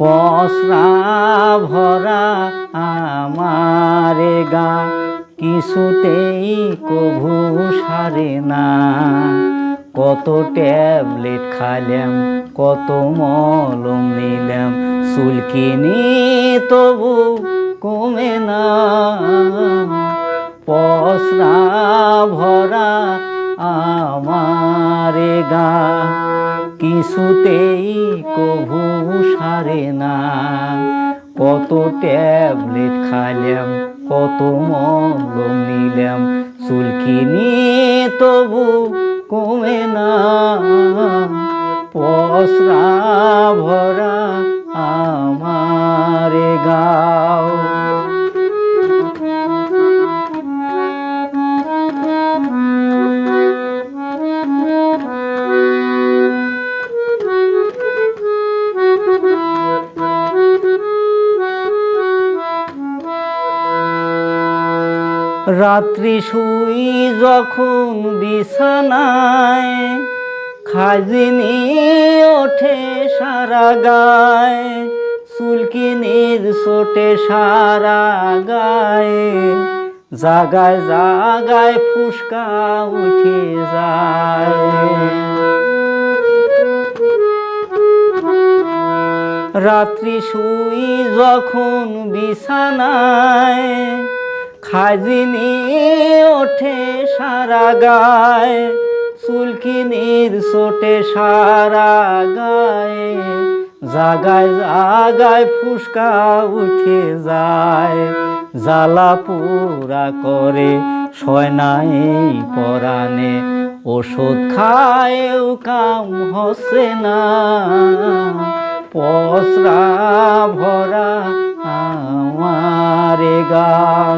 পসরা ভরা আমারে গা, কিছুতেই কভু সারে না। কত ট্যাবলেট খাইলাম, কত মলম নিলাম চুলকিনি তবু কমে না। পসরা ভরা আমারে গা কিছুতেই কভু সারে না। কত ট্যাবলেট খাইলাম, কত মলম নিলাম চুলকিনি তবু কমে না। পসরা ভরা আমারে রাত্রি শুই যখন বিছানায়, খাজিনি ওঠে সারা গায় চুলকিনির সোটে সারা গায়ে, জাগায় জাগায় ফুসকা উঠে যায়। রাত্রি শুই যখন বিছানায় খাজিনি ওঠে সারা গায়, চুলকিনির সোটে সারা গায়ে। জাগায় জাগায় ফুসকা উঠে যায়, জ্বালা পুরা করে সয়নাই পরাণে। ওষুধ খায়ও কাম হসে না পসরা ভরা আমারে গাও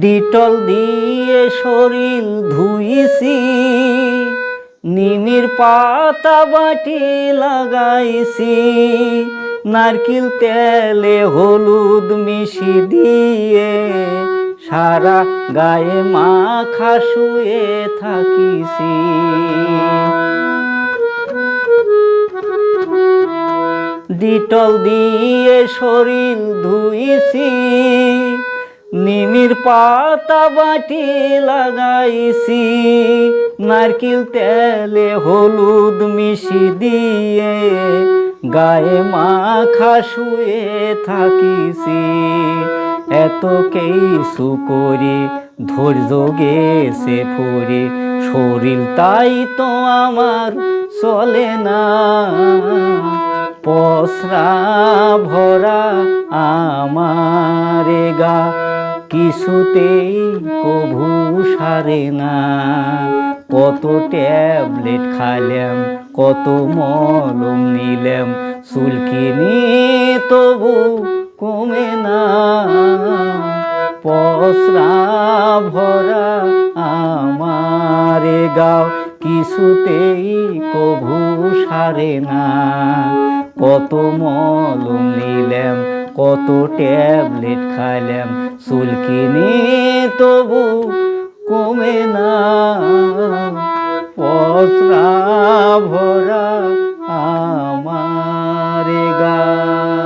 ডিটল দিয়ে শরীর ধুইছি নিমির পাতা বাটি লাগাইছি। নারকেল তেলে হলুদ মিশি দিয়ে সারা গায়ে মাখা শুয়ে থাকিছি ডিটল দিয়ে শরীর ধুইছি নিমির পাতা বাটি লাগাইছি নারকেল তেলে হলুদ মিশি দিয়ে গায়ে মাখা শুয়ে থাকিছি। এত কিছু করি, ধৈর্য গেছে ফুরি। শরীর তাই তো আমার চলে না। পসরা ভরা আমারে গা কিছুতেই কভু সারে না। কত ট্যাবলেট খাইলাম কত মলম নিলাম চুলকিনি তবু কমে না। পসরা ভরা আমারে গাও, কিছুতেই কভু সারে না। কত মলম নিলাম, কত ট্যাবলেট খাইলাম চুলকিনি তবু কমে না। অস্রা ভরা আমার গা।